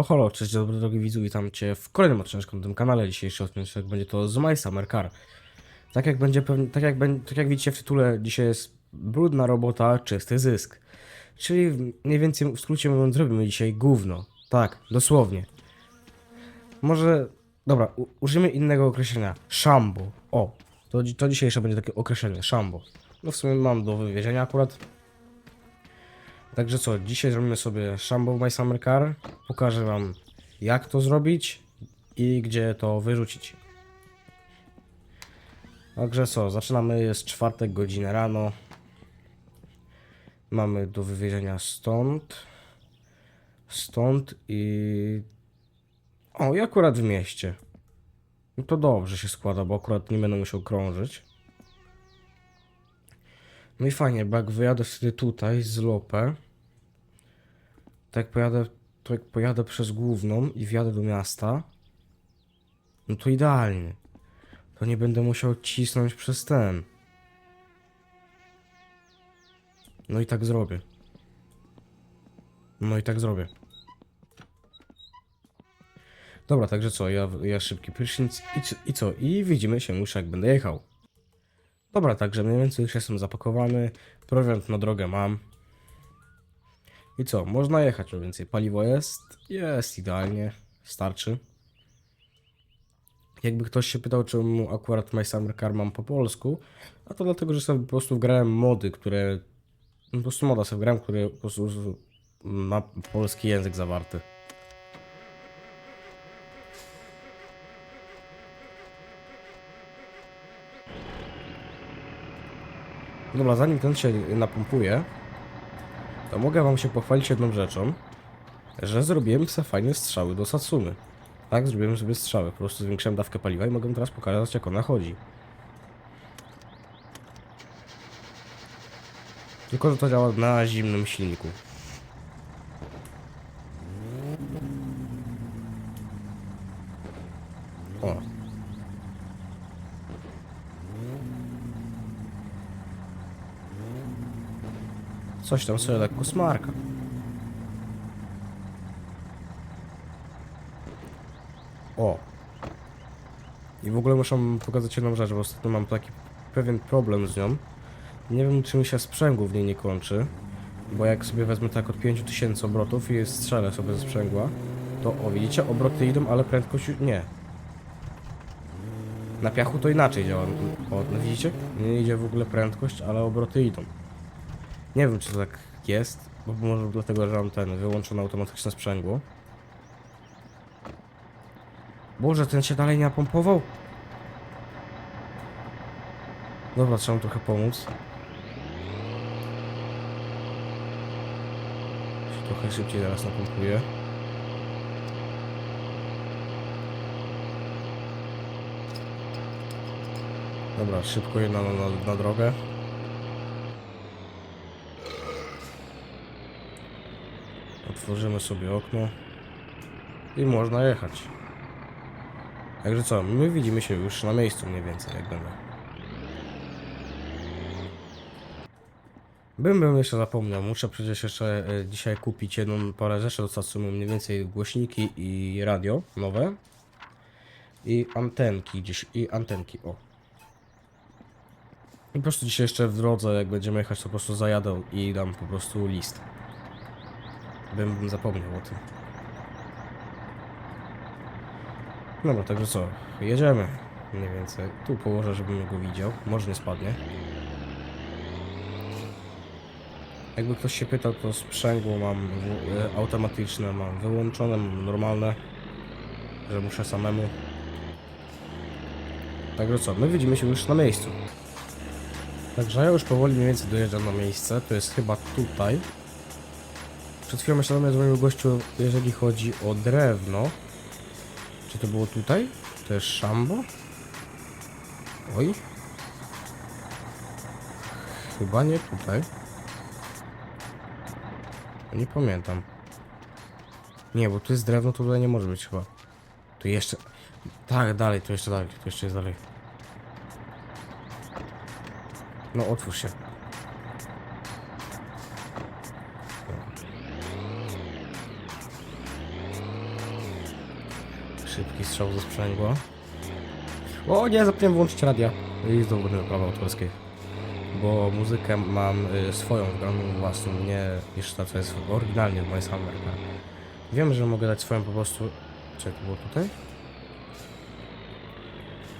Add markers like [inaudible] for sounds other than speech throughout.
Holo, cześć dobry drogi widzu, witam cię w kolejnym odcinku na tym kanale. Dzisiejszy odcinek będzie to z My Summer Car. Tak jak będzie tak jak, tak jak widzicie w tytule, dzisiaj jest brudna robota, czysty zysk. Czyli mniej więcej w skrócie mówiąc, zrobimy dzisiaj gówno. Tak, dosłownie. Może, dobra, użyjmy innego określenia. Szambo. O, to, to dzisiejsze będzie takie określenie, szambo. No w sumie mam do wywiezienia akurat. Także co, dzisiaj zrobimy sobie Shambo My Summer Car. Pokażę wam jak to zrobić i gdzie to wyrzucić. Także co, zaczynamy, jest czwartek, godzina rano. Mamy do wywiezienia stąd. Stąd i... O, i akurat w mieście. No to dobrze się składa, bo akurat nie będę musiał krążyć. No i fajnie, bo jak wyjadę wtedy tutaj z Lopę, to jak pojadę, to jak pojadę przez główną i wjadę do miasta, no to idealnie. To nie będę musiał cisnąć przez ten. No i tak zrobię. No i tak zrobię. Dobra, także co, ja, ja szybki prysznic i, i co? I widzimy się już jak będę jechał. Dobra, także mniej więcej już jestem zapakowany. Prowiant na drogę mam. I co? Można jechać mniej więcej. Paliwo jest? Jest idealnie. Starczy. Jakby ktoś się pytał, czemu akurat My Summer Car mam po polsku, a to dlatego, że sobie po prostu wgrałem mody, które... No po prostu moda sobie wgrałem, który po prostu ma polski język zawarty. Dobra, zanim ten się napompuje, to mogę wam się pochwalić jedną rzeczą, że zrobiłem sobie fajne strzały do Satsumy. Tak, zrobiłem sobie strzały, po prostu zwiększyłem dawkę paliwa i mogę teraz pokazać jak ona chodzi. Tylko, że to działa na zimnym silniku. O. Coś tam sobie lekko smarka. O. I w ogóle muszę pokazać jedną rzecz, bo ostatnio mam taki pewien problem z nią. Nie wiem, czy mi się sprzęgło w niej nie kończy. Bo jak sobie wezmę tak od 5000 obrotów i strzelę sobie ze sprzęgła, to o widzicie, obroty idą, ale prędkość nie. Na piachu to inaczej działa. O, no widzicie? Nie idzie w ogóle prędkość, ale obroty idą. Nie wiem, czy to tak jest, bo może dlatego, że mam ten wyłączone automatyczne sprzęgło. Boże, ten się dalej nie napompował? Dobra, trzeba mu trochę pomóc. Trochę szybciej teraz napompuje. Dobra, szybko je na, na, na drogę. Otworzymy sobie okno i można jechać. Także co, my widzimy się już na miejscu mniej więcej, jak będę. Bym bym jeszcze zapomniał, muszę przecież jeszcze e, dzisiaj kupić jedną parę rzeczy do Satsumy, mniej więcej głośniki i radio nowe. I antenki gdzieś, i antenki, o. I po prostu dzisiaj jeszcze w drodze, jak będziemy jechać, to po prostu zajadę i dam po prostu list. Bym, zapomniał o tym. Dobra, także co? Jedziemy. Mniej więcej. Tu położę, żebym go widział. Może nie spadnie. Jakby ktoś się pytał, to sprzęgło mam e, automatyczne, mam wyłączone, mam normalne, że muszę samemu. Także co? My widzimy się już na miejscu. Także ja już powoli mniej więcej dojeżdżam na miejsce. To jest chyba tutaj. Przed chwilą myślałem, że dzwonił gościu, jeżeli chodzi o drewno. Czy to było tutaj? To jest szambo? Oj. Chyba nie tutaj. Nie pamiętam. Nie, bo tu jest drewno, to tutaj nie może być chyba. Tu jeszcze... Tak, dalej, tu jeszcze dalej, tu jeszcze jest dalej. No, otwórz się. Szybki strzał ze sprzęgła. O nie, zapomniałem włączyć radia. I znowu będę prawa autorskie. Bo muzykę mam y, swoją, wgraną własną, nie niż ta, co jest oryginalnie w moim Summer. Wiem, że mogę dać swoją po prostu... Czekaj, to było tutaj?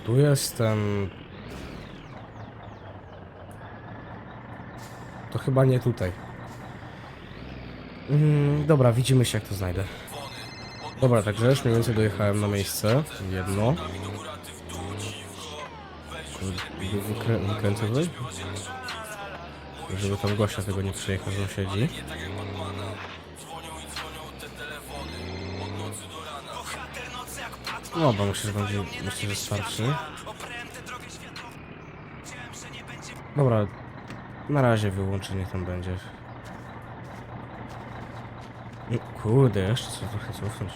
Tu jest ten... To chyba nie tutaj. Mm, dobra, widzimy się jak to znajdę. Dobra, także już mniej więcej dojechałem na miejsce. Jedno. Wykrę wykręcę tutaj? Żeby tam gościa tego nie przyjechał, że siedzi. No, bo myślę, że będzie, myślę, że starczy. Dobra, na razie wyłączę, niech tam będzie. No, Kurde, jeszcze co trochę cofnąć.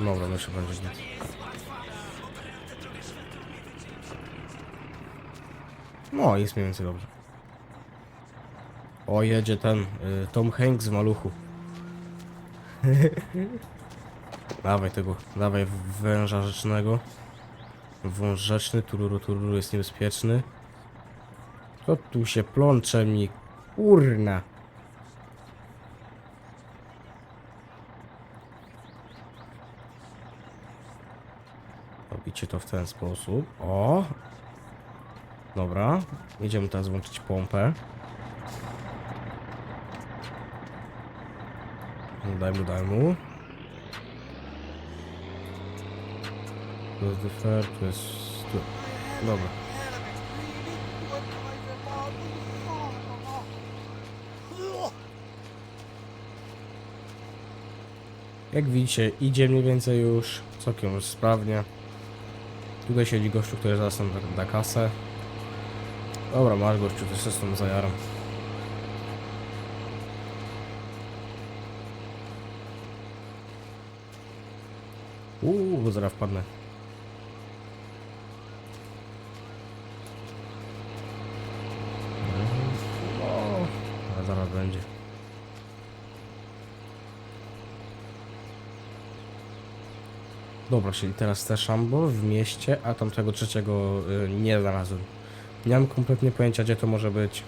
Dobra, że będzie git. No, jest mniej więcej dobrze. O, jedzie ten y, Tom Hanks z maluchu. [laughs] dawaj tego, dawaj węża rzecznego. Wąż rzeczny, tururu, tururu jest niebezpieczny. Co tu się plącze mi? Kurna. Robicie to w ten sposób. O! Dobra. Jedziemy teraz włączyć pompę. Daj mu, daj mu. Tu jest defer, tu jest... Tu. Dobra. Jak widzicie, idzie mniej więcej już całkiem już sprawnie. Tutaj siedzi gościu, który zaraz nam da, kasę. Dobra, masz gościu, też się z tym zajaram. Uuu, zaraz wpadnę. No, ale zaraz będzie. Dobra, czyli teraz te szambo w mieście, a tamtego trzeciego y, nie znalazłem. Nie mam kompletnie pojęcia, gdzie to może być.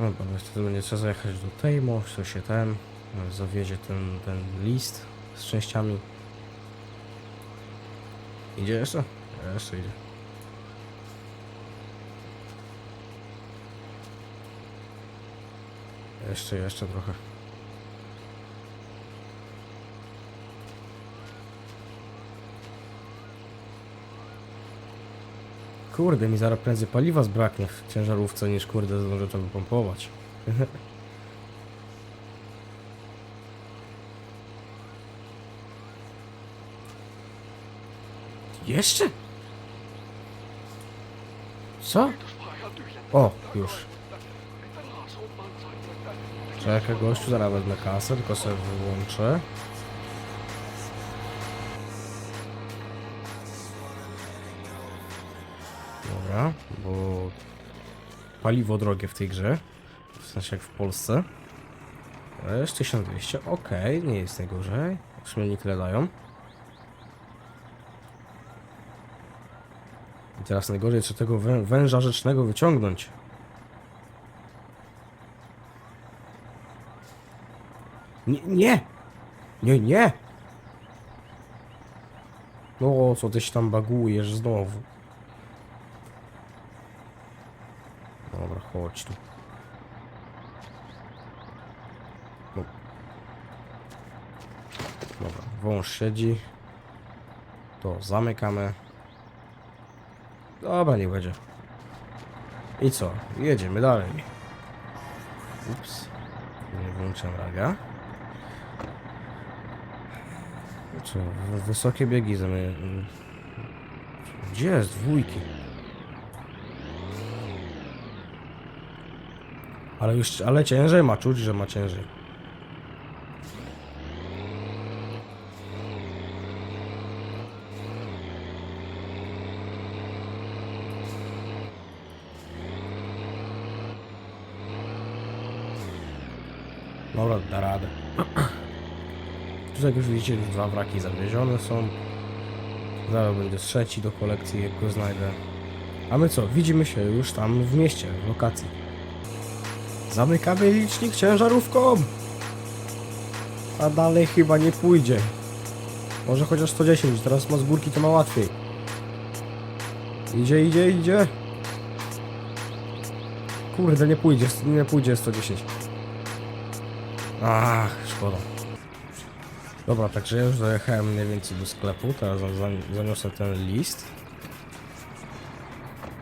No dobra, wtedy będzie trzeba zajechać do Tejmo, co się ten, y, zawiezie ten, ten list z częściami. Idzie jeszcze? Jeszcze idzie. Jeszcze, jeszcze trochę. Kurde, mi zaraz prędzej paliwa zbraknie w ciężarówce niż kurde zdążę to wypompować. [laughs] Jeszcze? Co? O, już. Czekaj gościu, zaraz wezmę kasę, tylko sobie wyłączę. Paliwo drogie w tej grze, w sensie jak w Polsce. Ale Jest 1200, okej, nie jest najgorzej. Nie tyle dają. I teraz najgorzej, czy tego wę węża rzecznego wyciągnąć. Nie, nie! Nie, nie! No, co tyś tam bagujesz znowu? Dobra, chodź tu. No. Dobra, wąż siedzi. To zamykamy. Dobra, nie będzie. I co? Jedziemy dalej. Ups. Nie włączyłem radia. Co? Wysokie biegi zamy... Gdzie jest dwójki? Ale już, ale ciężej ma, czuć, że ma ciężej. Dobra, da radę. [clears throat] Tu jak już widzicie, już dwa wraki zawiezione są. Zaraz będzie trzeci do kolekcji, jak go znajdę. A my co? Widzimy się już tam w mieście, w lokacji. Zamykamy licznik ciężarówką! A dalej chyba nie pójdzie. Może chociaż 110, teraz ma z górki to ma łatwiej. Idzie, idzie, idzie. Kurde, nie pójdzie, nie pójdzie 110. Ach, szkoda. Dobra, także ja już dojechałem mniej więcej do sklepu, teraz za- za- zaniosę ten list.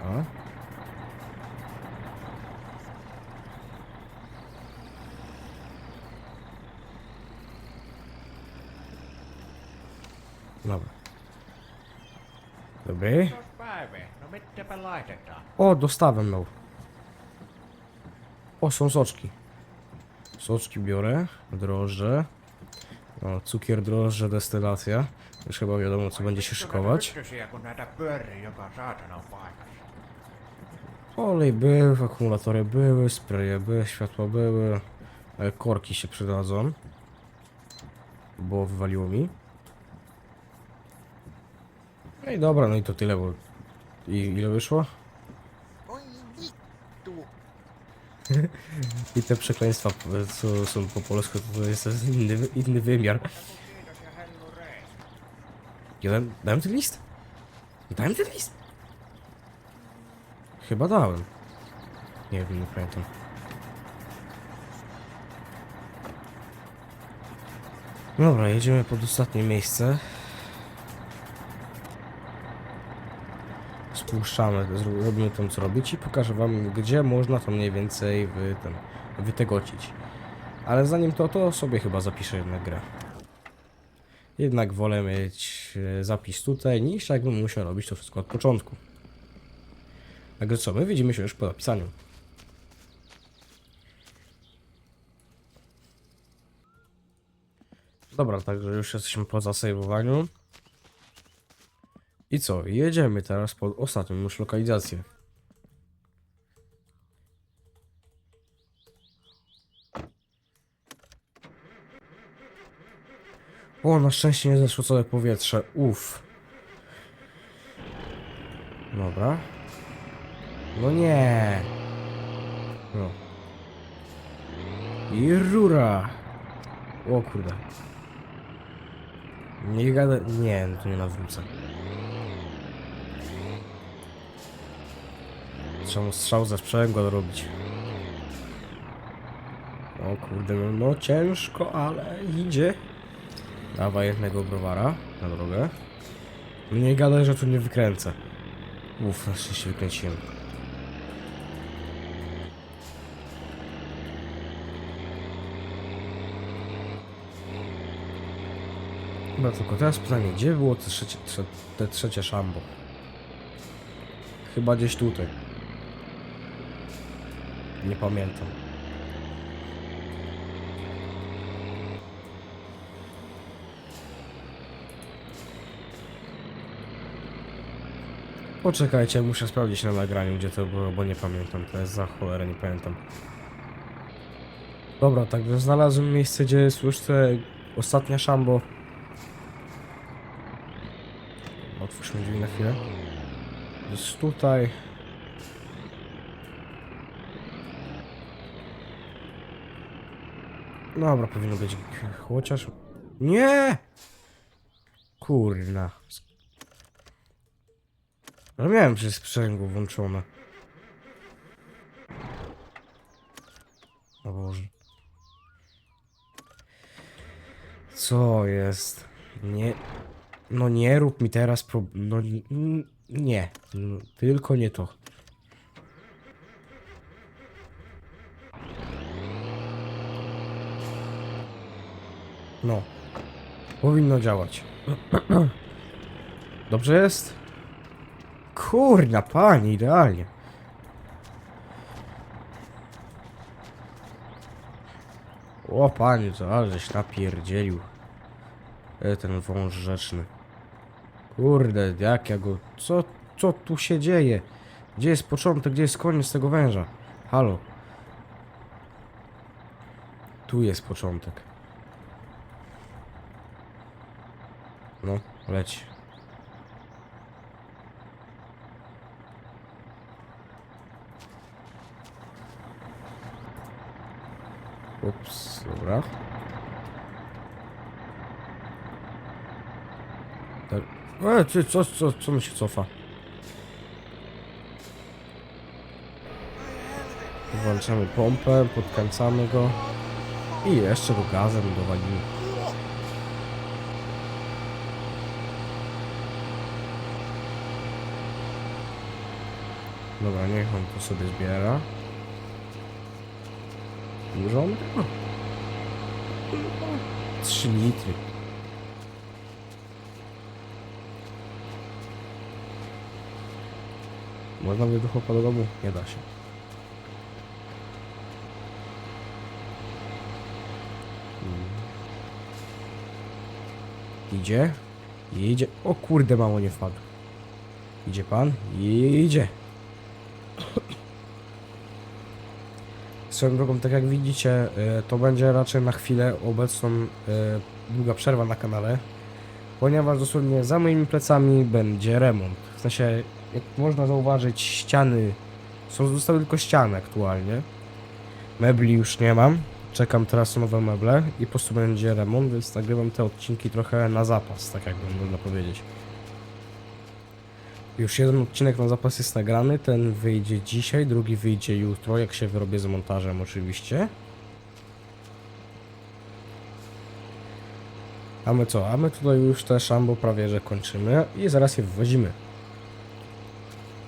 A. Dobra. Dobry. No? O, dostawę miał. O, są soczki. Soczki biorę, drożdże. O, cukier, drożdże, destylacja. Już chyba wiadomo, co będzie się szykować. Olej był, akumulatory były, spreje były, światła były. e, Korki się przydadzą. Bo wywaliło mi. No i dobra, no i to tyle, bo... I ile wyszło? [laughs] I te przekleństwa, co są po polsku, to jest inny, inny wymiar. Ja dałem, dałem ten list? Dałem ten list? Chyba dałem. Nie wiem, nie pamiętam. Dobra, jedziemy pod ostatnie miejsce. Spuszczamy, zro- robimy tam co robić i pokażę wam, gdzie można to mniej więcej wy, ten, wytegocić. Ale zanim to, to sobie chyba zapiszę jednak grę. Jednak wolę mieć e, zapis tutaj, niż jakbym musiał robić to wszystko od początku. Także co, my widzimy się już po napisaniu. Dobra, także już jesteśmy po zasejwowaniu. I co, jedziemy teraz pod ostatnią już lokalizację. O, na szczęście nie zeszło całe powietrze. Uff. Dobra. No nie. No. I rura. O kurde. Nie gada... Nie, no to nie nawrócę. Trzeba strzał ze sprzęgła robić. O kurde, no, no ciężko, ale idzie. Dawaj jednego browara na drogę. Nie gadaj, że tu nie wykręcę. Uff, na szczęście wykręciłem. Dobra, tylko teraz pytanie, gdzie było te trzecie, trze, te trzecie szambo? Chyba gdzieś tutaj. Nie pamiętam. Poczekajcie, muszę sprawdzić na nagraniu, gdzie to było, bo nie pamiętam. To jest za cholerę, nie pamiętam. Dobra, także znalazłem miejsce, gdzie słyszę ostatnia szambo. Otwórzmy drzwi na chwilę. Jest tutaj. Dobra, powinno być chociaż... Nie! Kurna. Ale miałem przez sprzęgło włączone. O Boże. Co jest? Nie. No nie rób mi teraz pro... No nie. No, tylko nie to. No. Powinno działać. [clears throat] Dobrze jest? Kurna, pani, idealnie. O, panie, to ale żeś napierdzielił. E, ten wąż rzeczny. Kurde, jak ja go... Co, co tu się dzieje? Gdzie jest początek, gdzie jest koniec tego węża? Halo. Tu jest początek. No, leć. Ups, dobra. Tak. E, ty, co, co, co mi się cofa? Włączamy pompę, podkręcamy go i jeszcze go gazem dowalimy. Dobra, niech on to sobie zbiera. Dużo on ma? 3 litry. Można by do chłopa do domu? Nie da się. Idzie? Idzie. O kurde, mało nie wpadł. Idzie pan? Idzie. Swoją drogą, tak jak widzicie, y, to będzie raczej na chwilę obecną y, długa przerwa na kanale, ponieważ dosłownie za moimi plecami będzie remont. W sensie, jak można zauważyć, ściany są zostały tylko ściany aktualnie. Mebli już nie mam. Czekam teraz na nowe meble i po prostu będzie remont, więc nagrywam te odcinki trochę na zapas, tak jakby można powiedzieć. Już jeden odcinek na zapas jest nagrany, ten wyjdzie dzisiaj, drugi wyjdzie jutro, jak się wyrobię z montażem oczywiście. A my co? A my tutaj już te szambo prawie że kończymy i zaraz je wywozimy.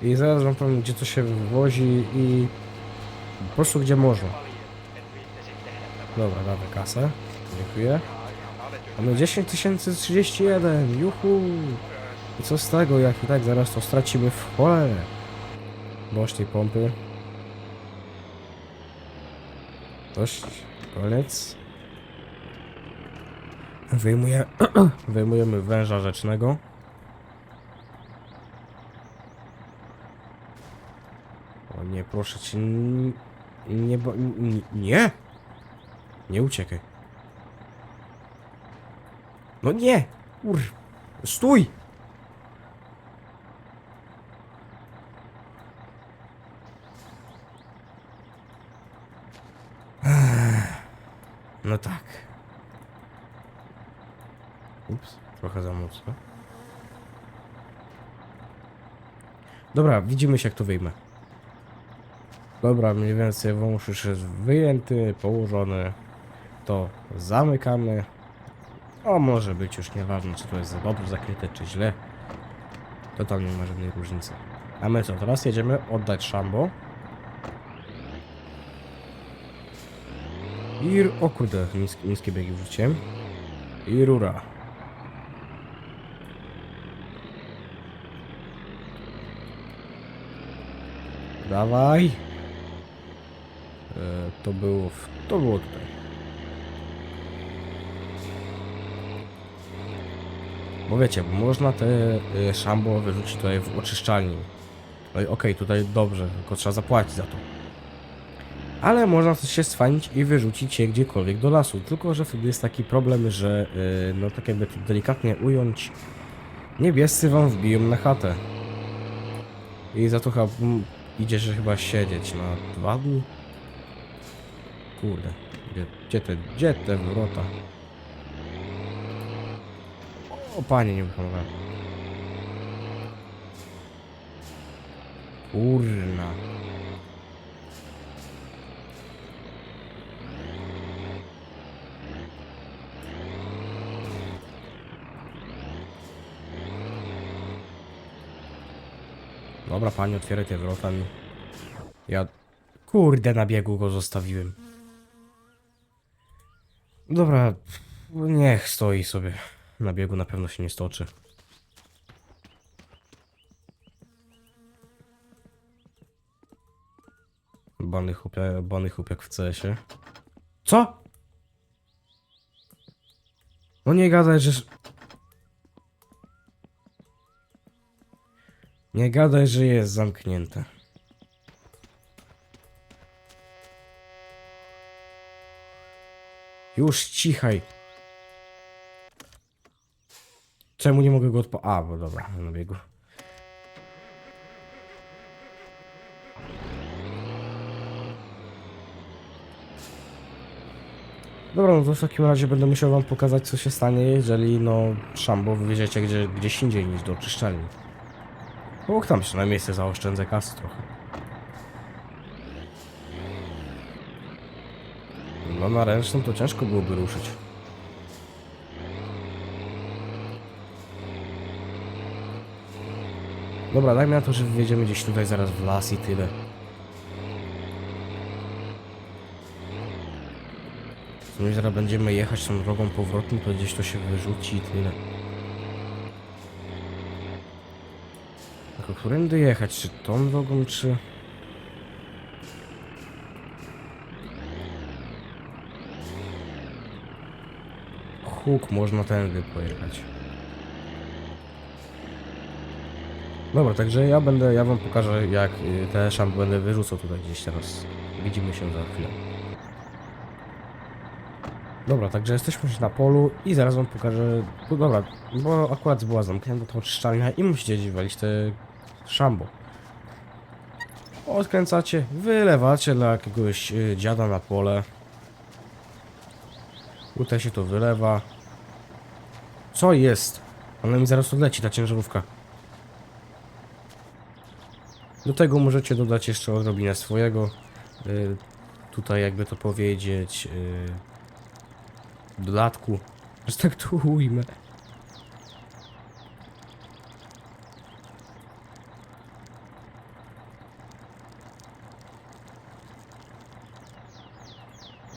I zaraz wam powiem gdzie to się wywozi i po prostu gdzie można. Dobra, damy kasę. Dziękuję. Mamy 10 031, juhu! I co z tego, jak i tak zaraz to stracimy w cholerę. Dość tej pompy. Dość. Koniec. Wyjmuję, [clears throat] wyjmujemy węża rzecznego. O nie, proszę cię. Nie, nie! Nie uciekaj. No nie! Ur! Stój! No tak. Ups, trochę za mocno. Dobra, widzimy się jak to wyjmę. Dobra, mniej więcej wąż już jest wyjęty, położony. To zamykamy. O, może być już nieważne, czy to jest za dobrze zakryte, czy źle. To tam nie ma żadnej różnicy. A my co, teraz jedziemy oddać szambo. I... r- O kurde, niskie, niskie biegi wrzuciłem. I rura. Dawaj. E, to było w... To było tutaj. Bo wiecie, można te y, szambo wyrzucić tutaj w oczyszczalni. No i okej, tutaj dobrze, tylko trzeba zapłacić za to. Ale można się swanić i wyrzucić je gdziekolwiek do lasu. Tylko, że wtedy jest taki problem, że y, no tak jakby to delikatnie ująć, niebiescy wam wbiją na chatę. I za to chyba mm, idzie, że chyba siedzieć na dwa dni. Kurde, gdzie, gdzie te, gdzie te wrota? O panie, nie wyhamowałem. Kurna. Dobra, pani, otwieraj te wrota mi. Ja... Kurde, na biegu go zostawiłem. Dobra, niech stoi sobie. Na biegu na pewno się nie stoczy. Bany chłopiak, bany chłopiak w CS-ie. Co? No nie gadaj, że... Nie gadaj, że jest zamknięte. Już cichaj. Czemu nie mogę go odpa... A, bo dobra, na biegu. Dobra, no to w takim razie będę musiał wam pokazać co się stanie, jeżeli no szambo wywieziecie gdzie, gdzieś indziej niż do czyszczelni. Bo tam przynajmniej miejsce zaoszczędzę kasy trochę. No na ręcznym to ciężko byłoby ruszyć. Dobra, dajmy na to, że wjedziemy gdzieś tutaj zaraz w las i tyle. W sumie zaraz będziemy jechać tą drogą powrotną, to gdzieś to się wyrzuci i tyle. Którędy jechać? Czy tą drogą, czy... Huk, można tędy pojechać. Dobra, także ja będę, ja wam pokażę jak y, te szambo będę wyrzucał tutaj gdzieś teraz. Widzimy się za chwilę. Dobra, także jesteśmy już na polu i zaraz wam pokażę, no dobra, bo akurat była zamknięta ta oczyszczalnia i musicie walić te szambo. Odkręcacie, wylewacie dla jakiegoś y, dziada na pole. Tutaj się to wylewa. Co jest? Ona mi zaraz odleci, ta ciężarówka. Do tego możecie dodać jeszcze odrobinę swojego. Y, tutaj jakby to powiedzieć... Y, dodatku. Że tak to ujmę.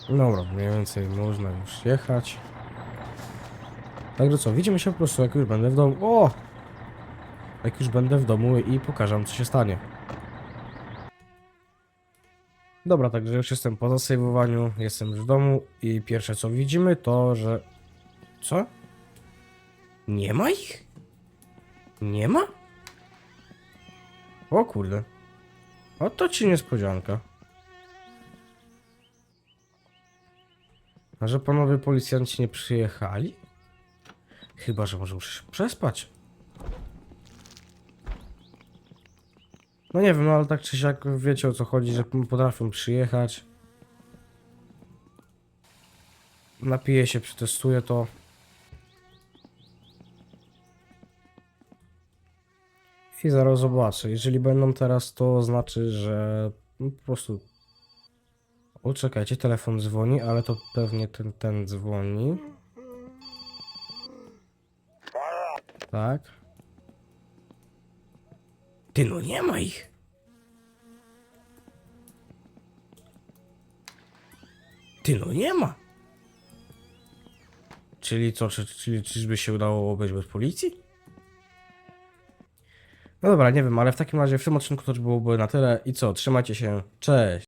Dobra, mniej więcej można już jechać. Także co, widzimy się po prostu jak już będę w domu. O! Jak już będę w domu i pokażę co się stanie. Dobra, także już jestem po zasejwowaniu, jestem już w domu i pierwsze co widzimy to, że... Co? Nie ma ich? Nie ma? O kurde. Oto ci niespodzianka. A że panowie policjanci nie przyjechali? Chyba, że może muszę się przespać. No nie wiem, no ale tak czy siak wiecie o co chodzi, że potrafią przyjechać. Napiję się, przetestuję to. I zaraz zobaczę. Jeżeli będą teraz, to znaczy, że po prostu... O, czekajcie, telefon dzwoni, ale to pewnie ten, ten dzwoni. Tak. Ty no nie ma ich. Ty no nie ma. Czyli co, czy, czyli czyżby się udało obejść bez policji? No dobra, nie wiem, ale w takim razie w tym odcinku to byłoby na tyle. I co, trzymajcie się, cześć!